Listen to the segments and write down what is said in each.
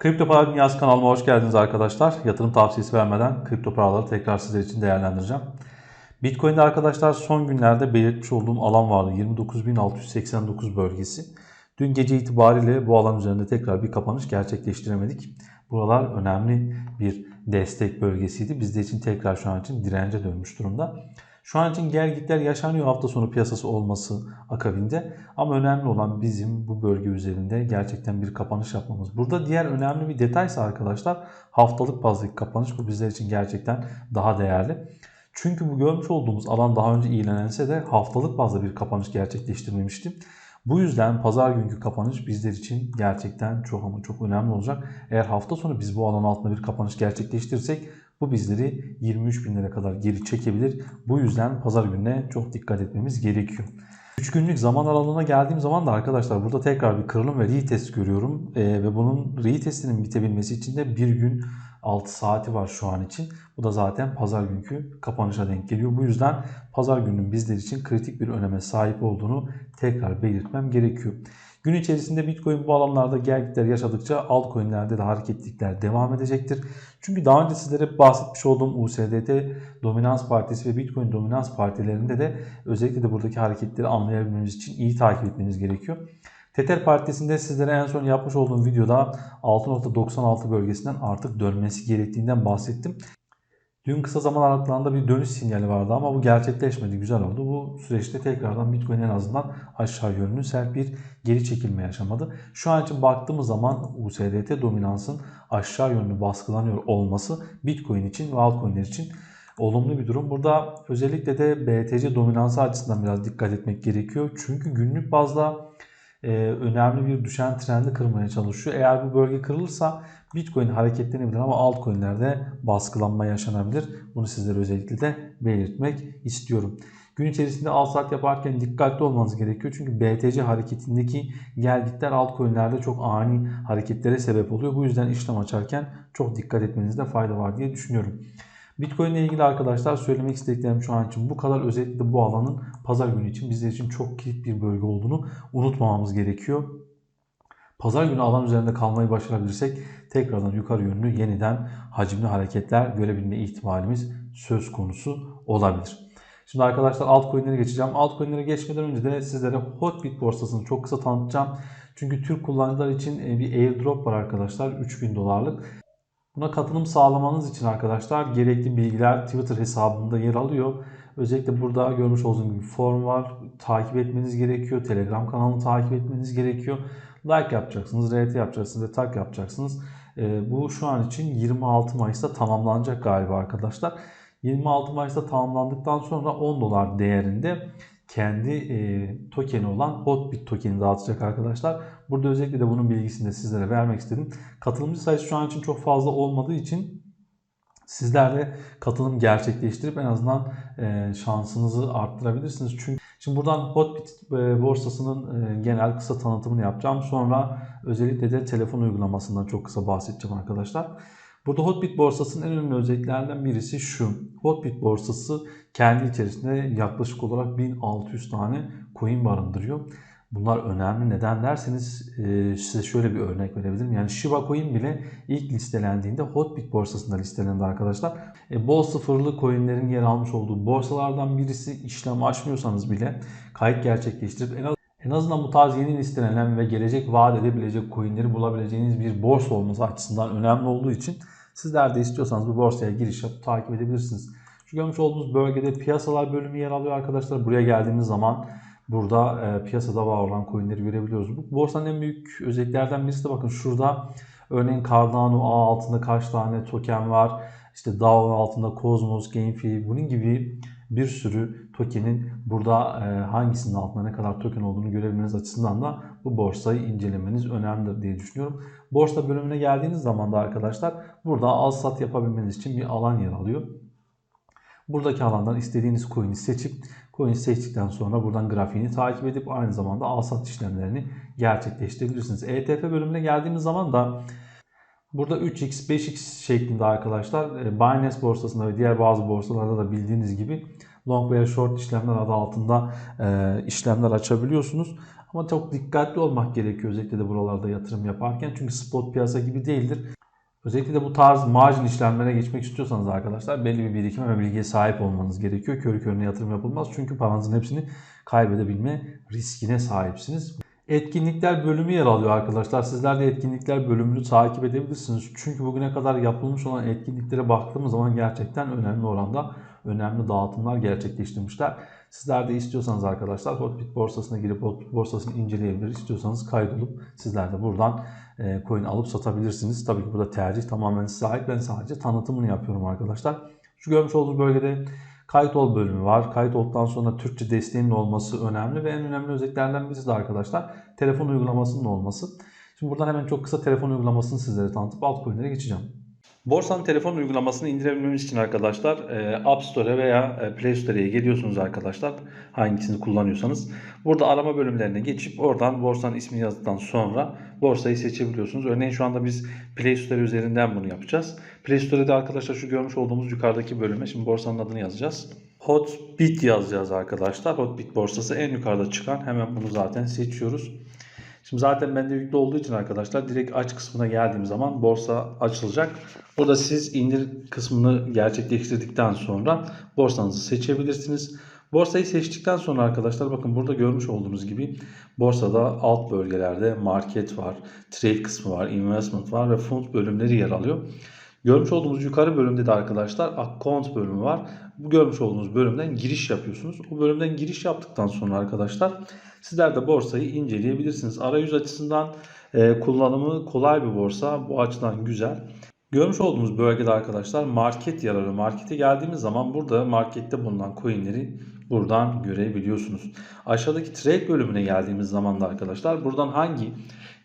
Kripto Para Dünyası kanalıma hoş geldiniz arkadaşlar. Yatırım tavsiyesi vermeden kripto paraları tekrar sizler için değerlendireceğim. Bitcoin'de arkadaşlar son günlerde belirtmiş olduğum alan vardı. 29.689 bölgesi. Dün gece itibariyle bu alan üzerinde tekrar bir kapanış gerçekleştiremedik. Buralar önemli bir destek bölgesiydi. Bizde için tekrar şu an için dirence dönmüş durumda. Şu an için gel gitler yaşanıyor hafta sonu piyasası olması akabinde. Ama önemli olan bizim bu bölge üzerinde gerçekten bir kapanış yapmamız. Burada diğer önemli bir detaysa arkadaşlar haftalık bazdaki kapanış bu bizler için gerçekten daha değerli. Çünkü bu görmüş olduğumuz alan daha önce iğnelense de haftalık bazda bir kapanış gerçekleştirmemişti. Bu yüzden pazar günkü kapanış bizler için gerçekten çok ama çok önemli olacak. Eğer hafta sonu biz bu alan altında bir kapanış gerçekleştirirsek bu bizleri 23 binlere kadar geri çekebilir. Bu yüzden pazar gününe çok dikkat etmemiz gerekiyor. 3 günlük zaman aralığına geldiğim zaman da arkadaşlar burada tekrar bir kırılım ve retest görüyorum. Ee, ve bunun retestinin bitebilmesi için de bir gün 6 saati var şu an için. Bu da zaten pazar günkü kapanışa denk geliyor. Bu yüzden pazar gününün bizler için kritik bir öneme sahip olduğunu tekrar belirtmem gerekiyor. Gün içerisinde Bitcoin bu alanlarda gelgitler yaşadıkça altcoin'lerde de hareketlilikler devam edecektir. Çünkü daha önce sizlere bahsetmiş olduğum USDT Dominans Partisi ve Bitcoin Dominans Partilerinde de özellikle de buradaki hareketleri anlayabilmemiz için iyi takip etmeniz gerekiyor. Tether Partisi'nde sizlere en son yapmış olduğum videoda 6.96 bölgesinden artık dönmesi gerektiğinden bahsettim. Dün kısa zaman aralıklarında bir dönüş sinyali vardı ama bu gerçekleşmedi. Güzel oldu. Bu süreçte tekrardan Bitcoin en azından aşağı yönlü sert bir geri çekilme yaşamadı. Şu an için baktığımız zaman USDT dominansın aşağı yönlü baskılanıyor olması Bitcoin için ve altcoin'ler için olumlu bir durum. Burada özellikle de BTC dominansı açısından biraz dikkat etmek gerekiyor. Çünkü günlük bazda e, önemli bir düşen trendi kırmaya çalışıyor. Eğer bu bölge kırılırsa Bitcoin hareketlenebilir ama altcoin'lerde baskılanma yaşanabilir. Bunu sizlere özellikle de belirtmek istiyorum. Gün içerisinde al sat yaparken dikkatli olmanız gerekiyor. Çünkü BTC hareketindeki gelgitler altcoin'lerde çok ani hareketlere sebep oluyor. Bu yüzden işlem açarken çok dikkat etmenizde fayda var diye düşünüyorum. Bitcoin ile ilgili arkadaşlar söylemek istediklerim şu an için bu kadar. Özellikle bu alanın pazar günü için bizler için çok kilit bir bölge olduğunu unutmamamız gerekiyor. Pazar günü alan üzerinde kalmayı başarabilirsek tekrardan yukarı yönlü yeniden hacimli hareketler görebilme ihtimalimiz söz konusu olabilir. Şimdi arkadaşlar altcoin'lere geçeceğim. Altcoin'lere geçmeden önce de sizlere Hotbit borsasını çok kısa tanıtacağım. Çünkü Türk kullanıcılar için bir airdrop var arkadaşlar 3000 dolarlık. Buna katılım sağlamanız için arkadaşlar gerekli bilgiler Twitter hesabında yer alıyor. Özellikle burada görmüş olduğunuz gibi form var. Takip etmeniz gerekiyor. Telegram kanalını takip etmeniz gerekiyor. Like yapacaksınız, RT yapacaksınız ve tag yapacaksınız. E, bu şu an için 26 Mayıs'ta tamamlanacak galiba arkadaşlar. 26 Mayıs'ta tamamlandıktan sonra 10 dolar değerinde kendi e, tokeni olan Hotbit tokeni dağıtacak arkadaşlar. Burada özellikle de bunun bilgisini de sizlere vermek istedim. Katılımcı sayısı şu an için çok fazla olmadığı için sizler de katılım gerçekleştirip en azından e, şansınızı arttırabilirsiniz. Çünkü şimdi buradan Hotbit e, borsasının e, genel kısa tanıtımını yapacağım. Sonra özellikle de telefon uygulamasından çok kısa bahsedeceğim arkadaşlar. Burada Hotbit borsasının en önemli özelliklerinden birisi şu. Hotbit borsası kendi içerisinde yaklaşık olarak 1600 tane coin barındırıyor. Bunlar önemli. Neden derseniz e, size şöyle bir örnek verebilirim. Yani Shiba Coin bile ilk listelendiğinde Hotbit borsasında listelendi arkadaşlar. E, bol sıfırlı coinlerin yer almış olduğu borsalardan birisi işlem açmıyorsanız bile kayıt gerçekleştirip en az en azından bu tarz yeni listelenen ve gelecek vaat edebilecek coinleri bulabileceğiniz bir borsa olması açısından önemli olduğu için sizler de istiyorsanız bu borsaya giriş yapıp takip edebilirsiniz. Şu görmüş olduğunuz bölgede piyasalar bölümü yer alıyor arkadaşlar. Buraya geldiğimiz zaman burada e, piyasada var olan coinleri görebiliyoruz. Bu borsanın en büyük özelliklerden birisi de bakın şurada örneğin Cardano A altında kaç tane token var. İşte DAO altında Cosmos, GameFi bunun gibi bir sürü tokenin burada e, hangisinin altında ne kadar token olduğunu görebilmeniz açısından da bu borsayı incelemeniz önemlidir diye düşünüyorum. Borsa bölümüne geldiğiniz zaman da arkadaşlar burada al sat yapabilmeniz için bir alan yer alıyor. Buradaki alandan istediğiniz coin'i seçip coin seçtikten sonra buradan grafiğini takip edip aynı zamanda al sat işlemlerini gerçekleştirebilirsiniz. ETF bölümüne geldiğimiz zaman da Burada 3x, 5x şeklinde arkadaşlar Binance borsasında ve diğer bazı borsalarda da bildiğiniz gibi long veya short işlemler adı altında e, işlemler açabiliyorsunuz. Ama çok dikkatli olmak gerekiyor özellikle de buralarda yatırım yaparken. Çünkü spot piyasa gibi değildir. Özellikle de bu tarz margin işlemlere geçmek istiyorsanız arkadaşlar belli bir birikime ve bilgiye sahip olmanız gerekiyor. Körü körüne yatırım yapılmaz. Çünkü paranızın hepsini kaybedebilme riskine sahipsiniz. Etkinlikler bölümü yer alıyor arkadaşlar. Sizler de etkinlikler bölümünü takip edebilirsiniz. Çünkü bugüne kadar yapılmış olan etkinliklere baktığımız zaman gerçekten önemli oranda önemli dağıtımlar gerçekleştirmişler. Sizler de istiyorsanız arkadaşlar Hotbit borsasına girip Hotbit borsasını inceleyebilir. İstiyorsanız kaydolup sizler de buradan e, coin alıp satabilirsiniz. Tabii ki burada tercih tamamen size ait. Ben sadece tanıtımını yapıyorum arkadaşlar. Şu görmüş olduğunuz bölgede kayıt ol bölümü var. Kayıt olduktan sonra Türkçe desteğinin olması önemli ve en önemli özelliklerden birisi de arkadaşlar telefon uygulamasının olması. Şimdi buradan hemen çok kısa telefon uygulamasını sizlere tanıtıp altcoin'lere geçeceğim. Borsanın telefon uygulamasını indirebilmemiz için arkadaşlar e, App Store'a veya e, Play Store'a geliyorsunuz arkadaşlar. Hangisini kullanıyorsanız. Burada arama bölümlerine geçip oradan borsanın ismini yazdıktan sonra borsayı seçebiliyorsunuz. Örneğin şu anda biz Play Store üzerinden bunu yapacağız. Play Store'da arkadaşlar şu görmüş olduğumuz yukarıdaki bölüme şimdi borsanın adını yazacağız. Hotbit yazacağız arkadaşlar. Hotbit borsası en yukarıda çıkan. Hemen bunu zaten seçiyoruz. Şimdi zaten bende yüklü olduğu için arkadaşlar direkt aç kısmına geldiğim zaman borsa açılacak. Burada siz indir kısmını gerçekleştirdikten sonra borsanızı seçebilirsiniz. Borsayı seçtikten sonra arkadaşlar bakın burada görmüş olduğunuz gibi borsada alt bölgelerde market var, trade kısmı var, investment var ve fund bölümleri yer alıyor. Görmüş olduğumuz yukarı bölümde de arkadaşlar account bölümü var. Bu görmüş olduğunuz bölümden giriş yapıyorsunuz. O bölümden giriş yaptıktan sonra arkadaşlar sizler de borsayı inceleyebilirsiniz. Arayüz açısından e, kullanımı kolay bir borsa. Bu açıdan güzel. Görmüş olduğumuz bölgede arkadaşlar market alıyor. Markete geldiğimiz zaman burada markette bulunan coinleri buradan görebiliyorsunuz. Aşağıdaki trade bölümüne geldiğimiz zaman da arkadaşlar buradan hangi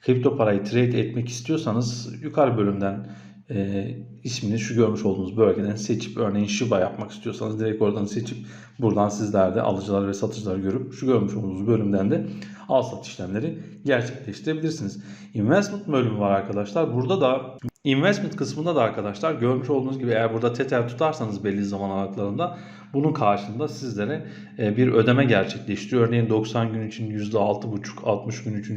kripto parayı trade etmek istiyorsanız yukarı bölümden e, ismini şu görmüş olduğunuz bölgeden seçip örneğin Shiba yapmak istiyorsanız direkt oradan seçip buradan sizler de alıcılar ve satıcılar görüp şu görmüş olduğunuz bölümden de al sat işlemleri gerçekleştirebilirsiniz. Investment bölümü var arkadaşlar. Burada da investment kısmında da arkadaşlar görmüş olduğunuz gibi eğer burada tether tutarsanız belli zaman aralıklarında bunun karşılığında sizlere e, bir ödeme gerçekleştiriyor. Örneğin 90 gün için %6,5, 60 gün için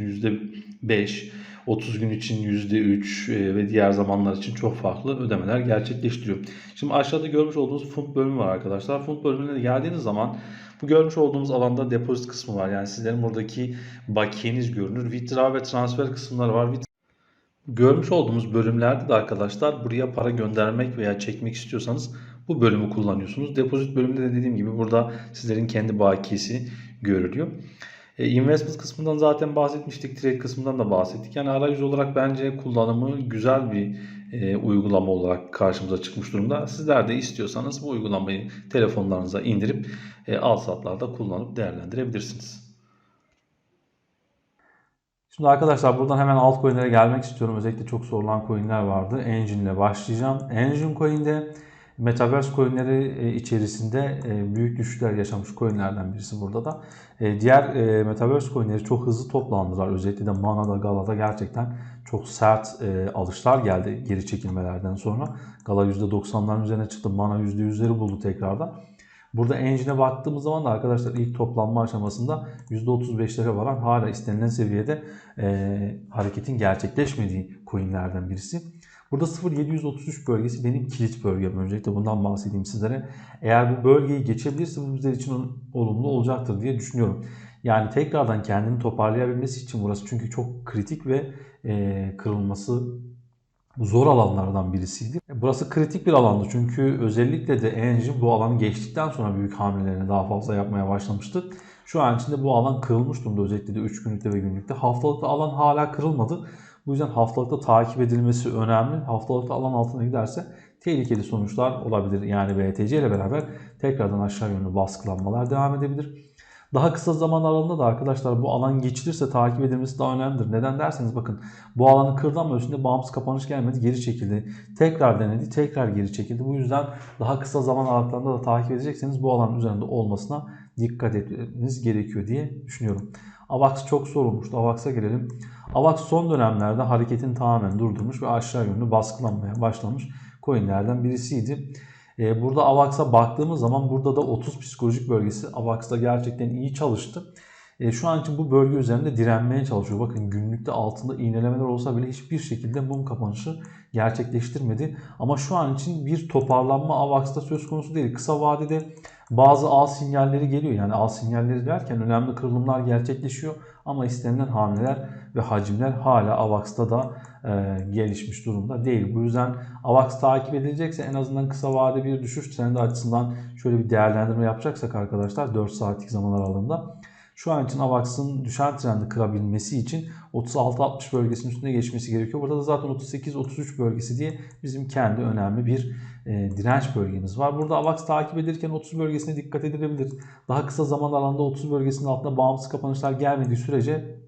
%5, 30 gün için %3 e, ve diğer zamanlar için çok farklı ödemeler gerçekleştiriyor. Şimdi aşağıda görmüş olduğunuz fund bölümü var arkadaşlar. Fund bölümüne geldiğiniz zaman bu görmüş olduğumuz alanda depozit kısmı var. Yani sizlerin buradaki bakiyeniz görünür. Withdraw ve transfer kısımları var. Görmüş olduğumuz bölümlerde de arkadaşlar buraya para göndermek veya çekmek istiyorsanız bu bölümü kullanıyorsunuz. Depozit bölümünde de dediğim gibi burada sizlerin kendi bakiyesi görülüyor. E, investment kısmından zaten bahsetmiştik. Trade kısmından da bahsettik. Yani arayüz olarak bence kullanımı güzel bir e, uygulama olarak karşımıza çıkmış durumda. Sizler de istiyorsanız bu uygulamayı telefonlarınıza indirip e, al satlarda kullanıp değerlendirebilirsiniz. Şimdi arkadaşlar buradan hemen altcoin'lere gelmek istiyorum. Özellikle çok sorulan coin'ler vardı. Engine ile başlayacağım. Engine coin'de Metaverse coinleri e, içerisinde e, büyük düşüşler yaşamış coinlerden birisi burada da. E, diğer Metaverse coinleri çok hızlı toplandılar. Özellikle de Mana'da, Gala'da gerçekten çok sert alışlar geldi geri çekilmelerden sonra. Gala %90'ların üzerine çıktı. Mana %100'leri buldu tekrardan. Burada engine'e baktığımız zaman da arkadaşlar ilk toplanma aşamasında %35'lere varan hala istenilen seviyede hareketin gerçekleşmediği coinlerden birisi. Burada 0733 bölgesi benim kilit bölgem. Öncelikle bundan bahsedeyim sizlere. Eğer bu bölgeyi geçebilirse bu bizler için olumlu olacaktır diye düşünüyorum. Yani tekrardan kendini toparlayabilmesi için burası çünkü çok kritik ve e, kırılması zor alanlardan birisiydi. Burası kritik bir alandı çünkü özellikle de Engine bu alanı geçtikten sonra büyük hamlelerini daha fazla yapmaya başlamıştı. Şu an içinde bu alan kırılmış durumda özellikle de 3 günlükte ve günlükte. Haftalıkta alan hala kırılmadı. Bu yüzden haftalıkta takip edilmesi önemli. Haftalıkta alan altına giderse tehlikeli sonuçlar olabilir. Yani BTC ile beraber tekrardan aşağı yönlü baskılanmalar devam edebilir. Daha kısa zaman aralığında da arkadaşlar bu alan geçilirse takip edilmesi daha önemlidir. Neden derseniz bakın bu alanı kırdı ama üstünde bağımsız kapanış gelmedi geri çekildi. Tekrar denedi tekrar geri çekildi. Bu yüzden daha kısa zaman aralıklarında da takip edecekseniz bu alanın üzerinde olmasına dikkat etmeniz gerekiyor diye düşünüyorum. AVAX çok sorulmuştu. AVAX'a gelelim. AVAX son dönemlerde hareketin tamamen durdurmuş ve aşağı yönlü baskılanmaya başlamış coinlerden birisiydi. E, burada AVAX'a baktığımız zaman burada da 30 psikolojik bölgesi AVAX'ta gerçekten iyi çalıştı. E, şu an için bu bölge üzerinde direnmeye çalışıyor. Bakın günlükte altında iğnelemeler olsa bile hiçbir şekilde mum kapanışı gerçekleştirmedi. Ama şu an için bir toparlanma AVAX'ta söz konusu değil. Kısa vadede bazı al sinyalleri geliyor. Yani al sinyalleri derken önemli kırılımlar gerçekleşiyor. Ama istenilen hamleler ve hacimler hala AVAX'ta da e, gelişmiş durumda değil. Bu yüzden AVAX takip edilecekse en azından kısa vade bir düşüş trendi açısından şöyle bir değerlendirme yapacaksak arkadaşlar 4 saatlik zaman aralığında şu an için AVAX'ın düşen trendi kırabilmesi için 36-60 bölgesinin üstüne geçmesi gerekiyor. Burada da zaten 38-33 bölgesi diye bizim kendi önemli bir e, direnç bölgemiz var. Burada AVAX takip edilirken 30 bölgesine dikkat edilebilir. Daha kısa zaman aralığında 30 bölgesinin altında bağımsız kapanışlar gelmediği sürece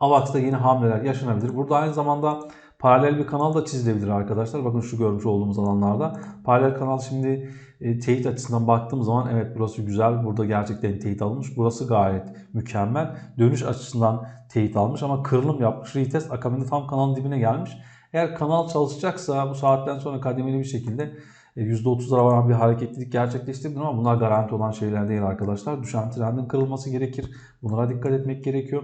AVAX'ta yeni hamleler yaşanabilir. Burada aynı zamanda paralel bir kanal da çizilebilir arkadaşlar. Bakın şu görmüş olduğumuz alanlarda. Paralel kanal şimdi e, teyit açısından baktığım zaman evet burası güzel. Burada gerçekten teyit almış. Burası gayet mükemmel. Dönüş açısından teyit almış ama kırılım yapmış. Retest akabinde tam kanalın dibine gelmiş. Eğer kanal çalışacaksa bu saatten sonra kademeli bir şekilde %30'lara varan bir hareketlilik gerçekleştirdim ama bunlar garanti olan şeyler değil arkadaşlar. Düşen trendin kırılması gerekir. Bunlara dikkat etmek gerekiyor.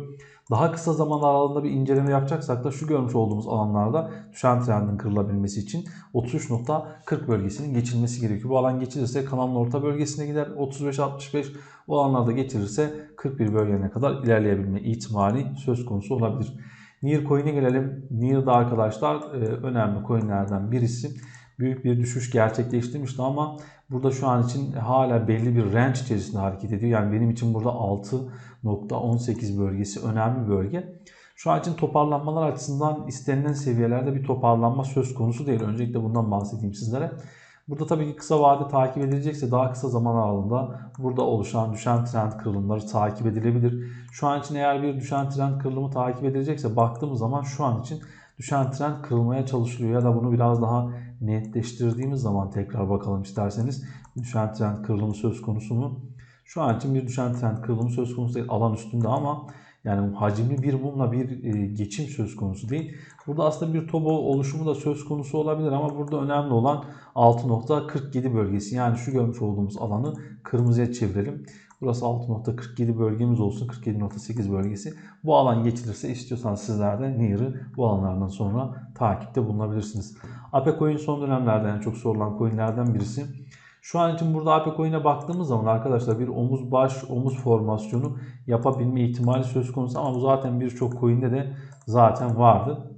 Daha kısa zaman aralığında bir inceleme yapacaksak da şu görmüş olduğumuz alanlarda düşen trendin kırılabilmesi için 33.40 bölgesinin geçilmesi gerekiyor. Bu alan geçilirse kanalın orta bölgesine gider. 35-65 o alanlarda geçirirse 41 bölgene kadar ilerleyebilme ihtimali söz konusu olabilir. Near Coin'e gelelim. Near'da arkadaşlar e, önemli coinlerden birisi büyük bir düşüş gerçekleştirmişti ama burada şu an için hala belli bir range içerisinde hareket ediyor. Yani benim için burada 6.18 bölgesi önemli bir bölge. Şu an için toparlanmalar açısından istenilen seviyelerde bir toparlanma söz konusu değil. Öncelikle bundan bahsedeyim sizlere. Burada tabii ki kısa vade takip edilecekse daha kısa zaman aralığında burada oluşan düşen trend kırılımları takip edilebilir. Şu an için eğer bir düşen trend kırılımı takip edilecekse baktığımız zaman şu an için düşen trend kırılmaya çalışılıyor ya da bunu biraz daha netleştirdiğimiz zaman tekrar bakalım isterseniz düşen trend kırılımı söz konusu mu? Şu an için bir düşen trend kırılımı söz konusu değil alan üstünde ama yani hacimli bir mumla bir e, geçim söz konusu değil. Burada aslında bir tobo oluşumu da söz konusu olabilir ama burada önemli olan 6.47 bölgesi. Yani şu görmüş olduğumuz alanı kırmızıya çevirelim. Burası 6.47 bölgemiz olsun. 47.8 bölgesi. Bu alan geçilirse istiyorsanız sizler de Near'ı bu alanlardan sonra takipte bulunabilirsiniz. AP Coin son dönemlerde en çok sorulan coinlerden birisi. Şu an için burada AP Coin'e baktığımız zaman arkadaşlar bir omuz baş omuz formasyonu yapabilme ihtimali söz konusu ama bu zaten birçok coin'de de zaten vardı.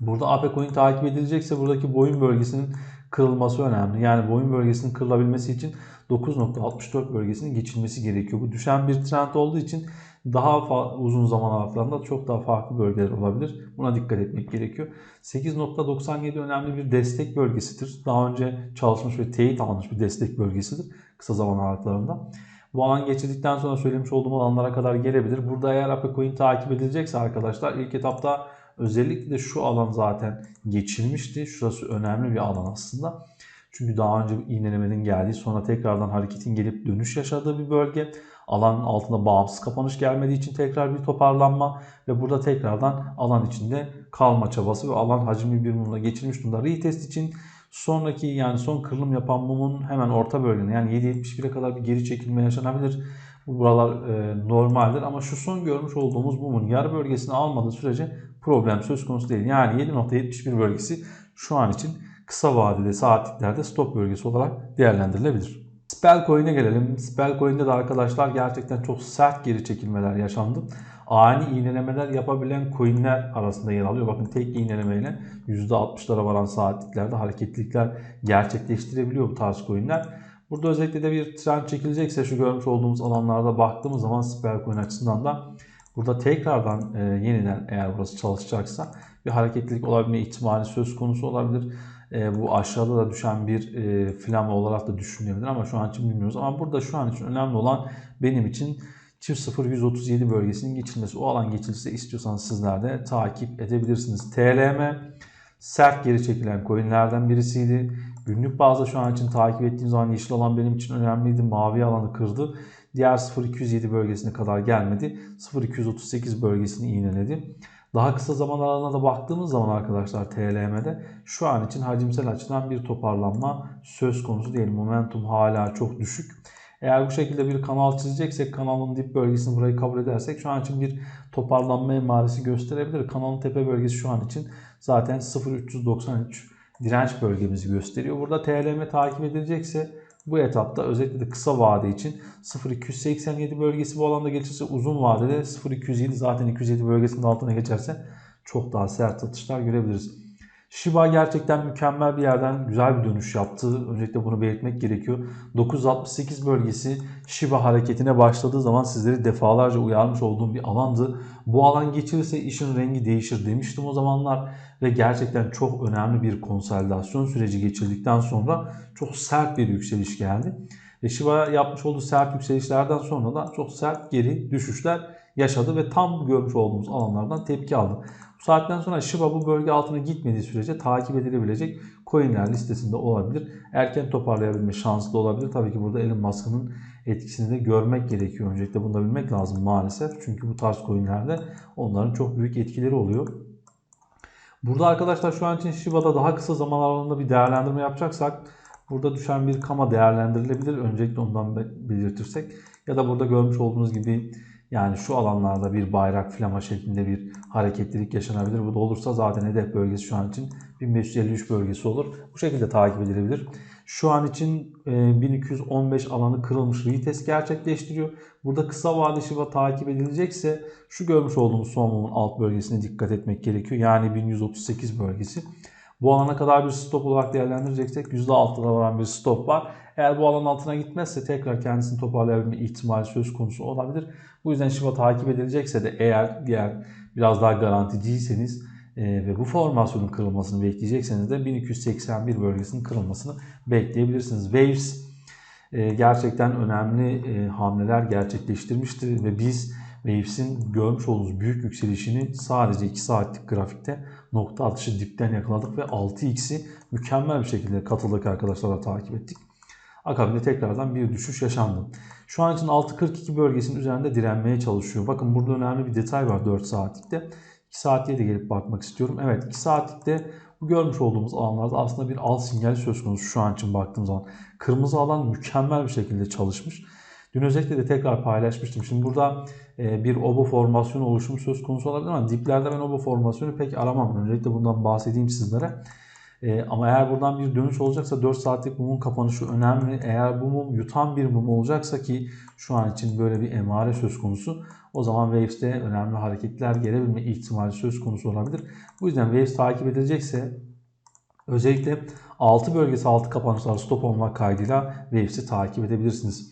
Burada AP Coin takip edilecekse buradaki boyun bölgesinin kırılması önemli. Yani boyun bölgesinin kırılabilmesi için 9.64 bölgesinin geçilmesi gerekiyor. Bu düşen bir trend olduğu için daha uzun zaman aralıklarında çok daha farklı bölgeler olabilir. Buna dikkat etmek gerekiyor. 8.97 önemli bir destek bölgesidir. Daha önce çalışmış ve teyit almış bir destek bölgesidir kısa zaman aralıklarında. Bu alan geçirdikten sonra söylemiş olduğum alanlara kadar gelebilir. Burada eğer AP Coin takip edilecekse arkadaşlar ilk etapta özellikle de şu alan zaten geçilmişti. Şurası önemli bir alan aslında. Çünkü daha önce iğnelemenin geldiği sonra tekrardan hareketin gelip dönüş yaşadığı bir bölge. Alanın altında bağımsız kapanış gelmediği için tekrar bir toparlanma ve burada tekrardan alan içinde kalma çabası ve alan hacimli bir mumla geçilmiş durumda. Retest için sonraki yani son kırılım yapan mumun hemen orta bölgene yani 7.71'e kadar bir geri çekilme yaşanabilir. Bu buralar e, normaldir ama şu son görmüş olduğumuz mumun yarı bölgesini almadığı sürece problem söz konusu değil. Yani 7.71 bölgesi şu an için kısa vadede saatliklerde stop bölgesi olarak değerlendirilebilir. Spellcoin'e gelelim. Spellcoin'de de arkadaşlar gerçekten çok sert geri çekilmeler yaşandı. Ani iğnelemeler yapabilen coinler arasında yer alıyor. Bakın tek iğnelemeyle %60'lara varan saatliklerde hareketlilikler gerçekleştirebiliyor bu tarz coinler. Burada özellikle de bir trend çekilecekse şu görmüş olduğumuz alanlarda baktığımız zaman Spellcoin açısından da burada tekrardan e, yeniden eğer burası çalışacaksa bir hareketlilik olabilme ihtimali söz konusu olabilir. E, bu aşağıda da düşen bir e, flama olarak da düşünülebilir ama şu an için bilmiyoruz. Ama burada şu an için önemli olan benim için çift 0 137 bölgesinin geçilmesi. O alan geçilirse istiyorsanız sizler de takip edebilirsiniz. TLM sert geri çekilen coinlerden birisiydi. Günlük bazda şu an için takip ettiğim zaman yeşil alan benim için önemliydi. Mavi alanı kırdı. Diğer 0.207 bölgesine kadar gelmedi. 0.238 bölgesini iğneledi. Daha kısa zaman aralığına da baktığımız zaman arkadaşlar TLM'de şu an için hacimsel açıdan bir toparlanma söz konusu değil. Momentum hala çok düşük. Eğer bu şekilde bir kanal çizeceksek kanalın dip bölgesini burayı kabul edersek şu an için bir toparlanma emaresi gösterebilir. Kanalın tepe bölgesi şu an için zaten 0.393 direnç bölgemizi gösteriyor. Burada TLM takip edilecekse bu etapta özellikle de kısa vade için 0.287 bölgesi bu alanda geçirse uzun vadede 0.207 zaten 207 bölgesinin altına geçerse çok daha sert satışlar görebiliriz. Shiba gerçekten mükemmel bir yerden güzel bir dönüş yaptı. Öncelikle bunu belirtmek gerekiyor. 968 bölgesi Shiba hareketine başladığı zaman sizleri defalarca uyarmış olduğum bir alandı. Bu alan geçirirse işin rengi değişir demiştim o zamanlar ve gerçekten çok önemli bir konsolidasyon süreci geçirdikten sonra çok sert bir yükseliş geldi. Ve Shiba yapmış olduğu sert yükselişlerden sonra da çok sert geri düşüşler yaşadı ve tam görmüş olduğumuz alanlardan tepki aldı. Saatten sonra Shiba bu bölge altına gitmediği sürece takip edilebilecek coinler listesinde olabilir. Erken toparlayabilme şanslı olabilir. Tabii ki burada Elon Musk'ın etkisini de görmek gerekiyor. Öncelikle bunu da bilmek lazım maalesef. Çünkü bu tarz coinlerde onların çok büyük etkileri oluyor. Burada arkadaşlar şu an için Shiba'da daha kısa zaman aralığında bir değerlendirme yapacaksak burada düşen bir kama değerlendirilebilir. Öncelikle ondan belirtirsek. Ya da burada görmüş olduğunuz gibi yani şu alanlarda bir bayrak flama şeklinde bir hareketlilik yaşanabilir. Bu da olursa zaten hedef bölgesi şu an için 1553 bölgesi olur. Bu şekilde takip edilebilir. Şu an için 1215 e, alanı kırılmış retest gerçekleştiriyor. Burada kısa vadeli şiva takip edilecekse şu görmüş olduğumuz son mumun alt bölgesine dikkat etmek gerekiyor. Yani 1138 bölgesi. Bu alana kadar bir stop olarak değerlendireceksek %6'da varan bir stop var. Eğer bu alanın altına gitmezse tekrar kendisini toparlayabilme ihtimali söz konusu olabilir. Bu yüzden Shiba takip edilecekse de eğer diğer biraz daha garanticiyseniz e, ve bu formasyonun kırılmasını bekleyecekseniz de 1281 bölgesinin kırılmasını bekleyebilirsiniz. Waves e, gerçekten önemli e, hamleler gerçekleştirmiştir ve biz Waves'in görmüş olduğunuz büyük yükselişini sadece 2 saatlik grafikte nokta atışı dipten yakaladık ve 6x'i mükemmel bir şekilde katıldık arkadaşlarla takip ettik. Akabinde tekrardan bir düşüş yaşandı. Şu an için 6.42 bölgesinin üzerinde direnmeye çalışıyor. Bakın burada önemli bir detay var 4 saatlikte. 2 saatliğe de gelip bakmak istiyorum. Evet 2 saatlikte bu görmüş olduğumuz alanlarda aslında bir al sinyal söz konusu şu an için baktığım zaman. Kırmızı alan mükemmel bir şekilde çalışmış. Dün özellikle de tekrar paylaşmıştım. Şimdi burada e, bir obo formasyonu oluşumu söz konusu olabilir ama diplerde ben obo formasyonu pek aramam. Öncelikle bundan bahsedeyim sizlere. E, ama eğer buradan bir dönüş olacaksa 4 saatlik mumun kapanışı önemli. Eğer bu mum yutan bir mum olacaksa ki şu an için böyle bir emare söz konusu. O zaman Waves'te önemli hareketler gelebilme ihtimali söz konusu olabilir. Bu yüzden Waves takip edilecekse özellikle 6 bölgesi 6 kapanışlar stop olmak kaydıyla Waves'i takip edebilirsiniz.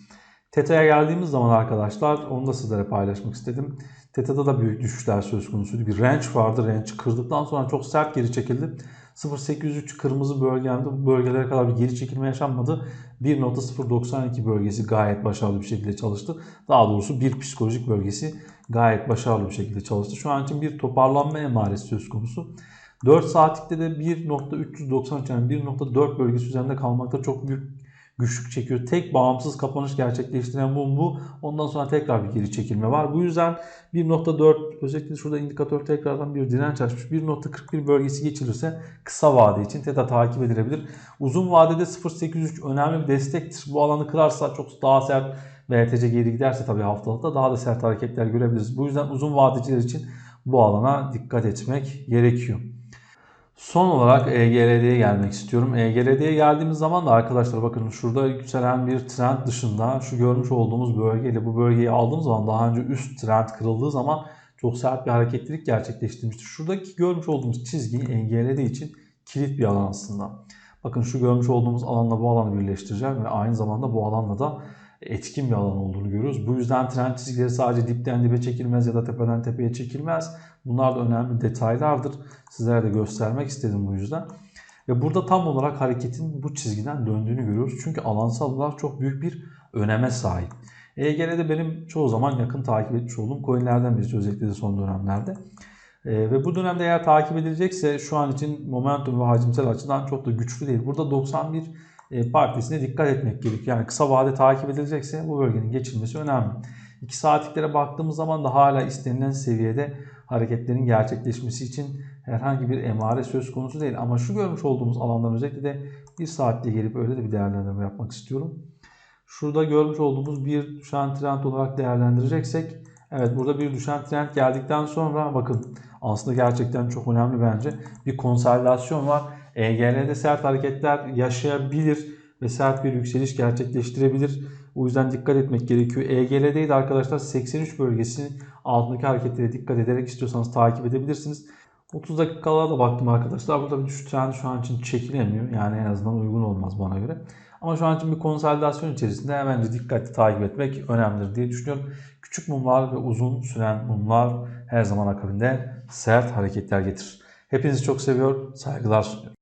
TETA'ya geldiğimiz zaman arkadaşlar onu da sizlere paylaşmak istedim. TETA'da da büyük düşüşler söz konusuydu. Bir range vardı. Range kırdıktan sonra çok sert geri çekildi. 0.803 kırmızı bölgemde bu bölgelere kadar bir geri çekilme yaşanmadı. 1.092 bölgesi gayet başarılı bir şekilde çalıştı. Daha doğrusu bir psikolojik bölgesi gayet başarılı bir şekilde çalıştı. Şu an için bir toparlanma emaresi söz konusu. 4 saatlikte de 1.393 yani 1.4 bölgesi üzerinde kalmakta çok büyük güçlük çekiyor. Tek bağımsız kapanış gerçekleştiren mum bu. Ondan sonra tekrar bir geri çekilme var. Bu yüzden 1.4 özellikle şurada indikatör tekrardan bir direnç açmış. 1.41 bölgesi geçilirse kısa vade için TETA takip edilebilir. Uzun vadede 0.803 önemli bir destektir. Bu alanı kırarsa çok daha sert BTC geri giderse tabii haftalıkta daha da sert hareketler görebiliriz. Bu yüzden uzun vadeciler için bu alana dikkat etmek gerekiyor. Son olarak EGLD'ye gelmek istiyorum. EGLD'ye geldiğimiz zaman da arkadaşlar bakın şurada yükselen bir trend dışında şu görmüş olduğumuz bölgeyle bu bölgeyi aldığımız zaman daha önce üst trend kırıldığı zaman çok sert bir hareketlilik gerçekleştirmiştir. Şuradaki görmüş olduğumuz çizgi EGLD için kilit bir alan aslında. Bakın şu görmüş olduğumuz alanla bu alanı birleştireceğim ve aynı zamanda bu alanla da etkin bir alan olduğunu görüyoruz. Bu yüzden trend çizgileri sadece dipten dibe çekilmez ya da tepeden tepeye çekilmez. Bunlar da önemli detaylardır. Sizlere de göstermek istedim bu yüzden. Ve burada tam olarak hareketin bu çizgiden döndüğünü görüyoruz. Çünkü alansal olarak çok büyük bir öneme sahip. EGL'de benim çoğu zaman yakın takip etmiş olduğum coinlerden birisi özellikle de son dönemlerde. E, ve bu dönemde eğer takip edilecekse şu an için momentum ve hacimsel açıdan çok da güçlü değil. Burada 91 e, partisine dikkat etmek gerekiyor. Yani kısa vade takip edilecekse bu bölgenin geçilmesi önemli. 2 saatliklere baktığımız zaman da hala istenilen seviyede hareketlerin gerçekleşmesi için herhangi bir emare söz konusu değil. Ama şu görmüş olduğumuz alandan özellikle de bir saatte gelip öyle de bir değerlendirme yapmak istiyorum. Şurada görmüş olduğumuz bir düşen trend olarak değerlendireceksek evet burada bir düşen trend geldikten sonra bakın aslında gerçekten çok önemli bence bir konsolidasyon var. EGL'de sert hareketler yaşayabilir ve sert bir yükseliş gerçekleştirebilir. O yüzden dikkat etmek gerekiyor. EGL'deydi arkadaşlar 83 bölgesi altındaki hareketlere dikkat ederek istiyorsanız takip edebilirsiniz. 30 dakikalara da baktım arkadaşlar. Burada bir düşüş trendi şu an için çekilemiyor. Yani en azından uygun olmaz bana göre. Ama şu an için bir konsolidasyon içerisinde hemen dikkatli takip etmek önemlidir diye düşünüyorum. Küçük mumlar ve uzun süren mumlar her zaman akabinde sert hareketler getirir. Hepinizi çok seviyor, saygılar sunuyorum.